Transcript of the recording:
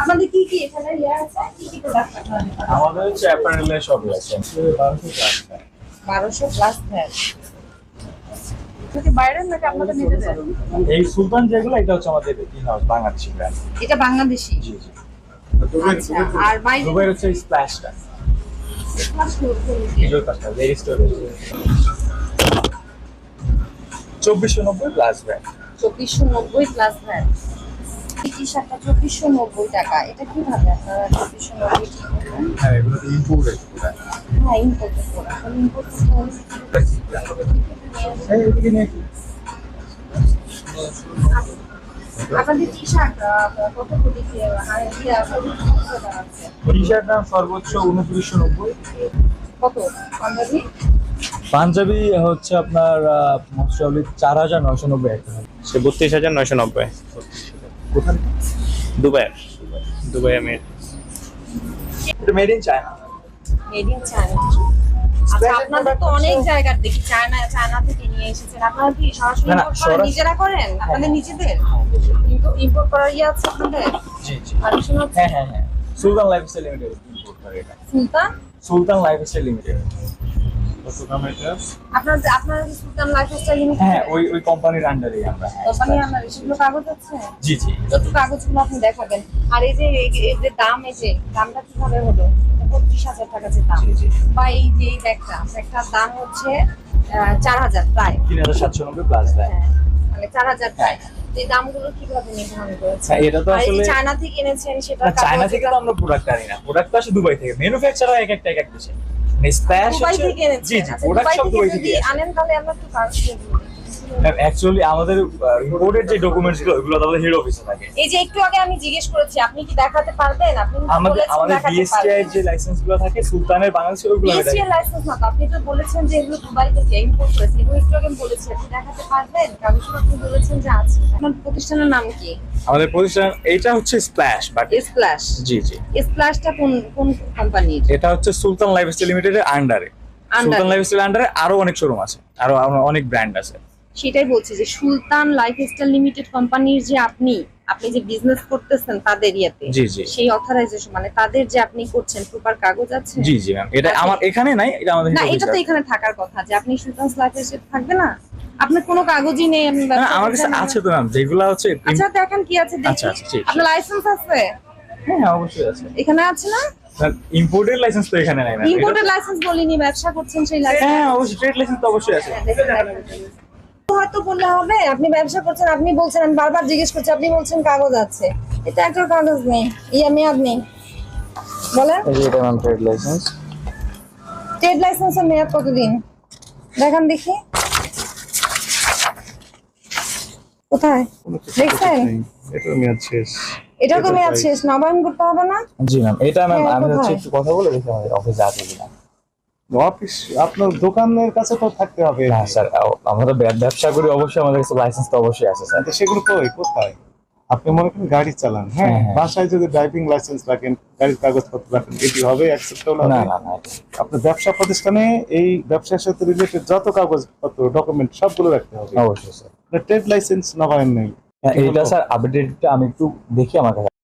আপনাদের কি কি এখানে ইয়ে আছে? কি কি প্রোডাক্ট আপনাদের আমাদের হচ্ছে অ্যাপারেলের সবই আছে। বারোশো প্লাস ভ্যাট যদি বাইরের নাকি আপনাদের নিজেদের? এই সুলতান যেগুলো এটা হচ্ছে আমাদের ইন হাউস বাংলাদেশি ব্র্যান্ড এটা বাংলাদেশি? জি জি। আচ্ছা আর বাইরে হচ্ছে স্প্ল্যাশটা ভেরি স্টোরেজ চব্বিশশো নব্বই প্লাস ব্র্যান্ড চব্বিশশো নব্বই প্লাস ভ্যাট টি শার্টটা চব্বিশশো নব্বই টাকা। এটা কীভাবে আপনারা চব্বিশশো নব্বই কি করবেন? হ্যাঁ এগুলো ইম্পোর্টেড হ্যাঁ ইম্পোর্টেড ইম্পোর্টেড আপনাদের টি শার্ট কত কোটি টি শার্ট দাম সর্বোচ্চ উনত্রিশশো নব্বই। কত? পাঞ্জাবি হচ্ছে আপনার মোস্ট চার হাজার নয়শো নব্বই সে বত্রিশ হাজার নয়শো নব্বই। কোথায়? দুবাইয়ের দুবাই আমি made in China made in China আপনাদের তো অনেক জায়গার দেখি চায়না চায়না থেকে নিয়ে এসেছেন। আপনারা কি? সরাসরি- নিজেরা করেন? আপনাদের নিজেদের? ইম্পোর্ট করার ইয়ে আছে আপনাদের? জি জি। হ্যাঁ হ্যাঁ হ্যাঁ। সুলতান লাইফস্টাইল লিমিটেড ইম্পোর্ট করে এটা। সুলতান? সুলতান লাইফস্টাইল লিমিটেড আপনারা সুলতান লাইফস্টাইল লিমিটেড হ্যাঁ ওই ওই কোম্পানির আন্ডারে আমরা। হ্যাঁ, কোম্পানি আপনার সেগুলো কাগজ আছে? জি জি। যত কাগজগুলো আপনি দেখাবেন। আর এই যে এই- যে দাম এই যে দামটা কীভাবে হলো? পঁচিশ হাজার টাকা যে দাম। বা এই যে এই ব্যাগটা দাম হচ্ছে চার হাজার প্রায়। তিন হাজার সাতশো নব্বই প্লাস দেয় হ্যাঁ, মানে চার হাজার প্রায়। এই দামগুলো কীভাবে নির্ধারণ করেছে হ্যাঁ, এটা তো আর এই আসলে- চায়না থেকে এনেছেন সেটা চায়না থেকে তো আমরা প্রোডাক্ট আনি না। প্রোডাক্ট আসে দুবাই থেকে। ম্যানুফ্যাকচারার এক একটা এক এক দেশে। জি জি প্রোডাক্ট সব থেকে দুবাই থেকে আনেন তাহলে আমরা একটু কাজ দিবো। অ্যাকচুয়ালি আমাদের রিপোর্টের যে ডকুমেন্টসগুলো ওগুলো আমাদের হেড অফিসে থাকে। এই যে একটু আগে আমি জিজ্ঞেস করেছি আপনি কি দেখাতে পারবেন? আপনি আমাদের আমাদের বিএসটিআই পারবেন। যে লাইসেন্সগুলো থাকে সুলতানের বাংলাদেশে ওগুলো। লাইসেন্স না আপনি তো বলেছেন যে এগুলো দুবাই থেকে ইম্পোর্ট করেছে। এগুলো একটু আগে আমি বলেছি আপনি দেখাতে পারবেন? কাগজগুলো আপনি বলেছেন যে আছে। আপনার প্রতিষ্ঠানের নাম কি? আমাদের প্রতিষ্ঠান এইটা হচ্ছে স্প্ল্যাশ বাট স্প্ল্যাশ জি জি। স্প্ল্যাশটা কোন কোন কোম্পানির এটা হচ্ছে সুলতান লাইফস্টাইল লিমিটেডের আন্ডারে সুলতান লাইফস্টাইল আন্ডারে আরও অনেক শোরুম আছে আরও অনেক ব্র্যান্ড আছে। সেটাই বলছি যে সুলতান লাইফস্টাইল লিমিটেড কোম্পানির যে আপনি আপনি যে বিজনেস করতেছেন তাদের ইয়েতে জি, জি। সেই অথরাইজেশন মানে তাদের যে আপনি করছেন প্রপার কাগজ আছে? জি জি ম্যাম এটা আচ্ছা। আমার এখানে নাই এটা আমাদের না এটা তো এখানে থাকার কথা যে আপনি সুলতান লাইফস্টাইল থাকবে না? আপনার কোনো কাগজই নেই আছে। না, আমার কাছে আছে তো ম্যাম যেগুলো হচ্ছে আচ্ছা দেখেন কি আছে দেখি। আচ্ছা, আচ্ছা, আপনার লাইসেন্স আছে? হ্যাঁ হ্যাঁ, অবশ্যই আছে। এখানে আছে না? ইম্পোর্টেড লাইসেন্স তো এখানে নাই ম্যাম ইম্পোর্টেড লাইসেন্স বলিনি ব্যবসা করছেন সেই লাইসেন্স হ্যাঁ অবশ্যই ট্রেড লাইসেন্স তো অবশ্যই আছে। হয়তো বললে হবে। আপনি ব্যবসা করছেন আপনি বলছেন আমি বারবার জিজ্ঞেস করছি আপনি বলছেন কাগজ আছে। এটা একটা কাগজ নেই ইয়া মেয়াদ নেই। বলেন। এটা ম্যাম ট্রেড লাইসেন্স ট্রেড লাইসেন্সের মেয়াদ কতদিন? দেখান দেখি। কোথায়? দেখছেন? এটা মেয়াদ শেষ। এটা তো মেয়াদ শেষ নবায়ন করতে হবে না? জি ম্যাম এটা ম্যাম আমি হচ্ছে একটু কথা বলে দেখি আমাদের অফিসে আছে কিনা। অফিস আপনার দোকানের কাছে তো থাকতে হবে। হ্যাঁ স্যার আমরা তো ব্যবসা করি অবশ্যই আমাদের কাছে লাইসেন্স তো অবশ্যই আছে স্যার। সেগুলো কই কোথায়? আপনি মনে করেন গাড়ি চালান হ্যাঁ? হ্যাঁ, হ্যাঁ। বাসায় যদি ড্রাইভিং লাইসেন্স রাখেন গাড়ির কাগজপত্র রাখেন এটি হবে অ্যাকসেপ্টেবল না না না আপনার ব্যবসা প্রতিষ্ঠানে এই ব্যবসার সাথে রিলেটেড যত কাগজপত্র ডকুমেন্ট সবগুলো রাখতে হবে। অবশ্যই স্যার। ট্রেড লাইসেন্স নবায়ন নেই। এইটা স্যার আপডেটটা আমি একটু দেখি আমার কাছে।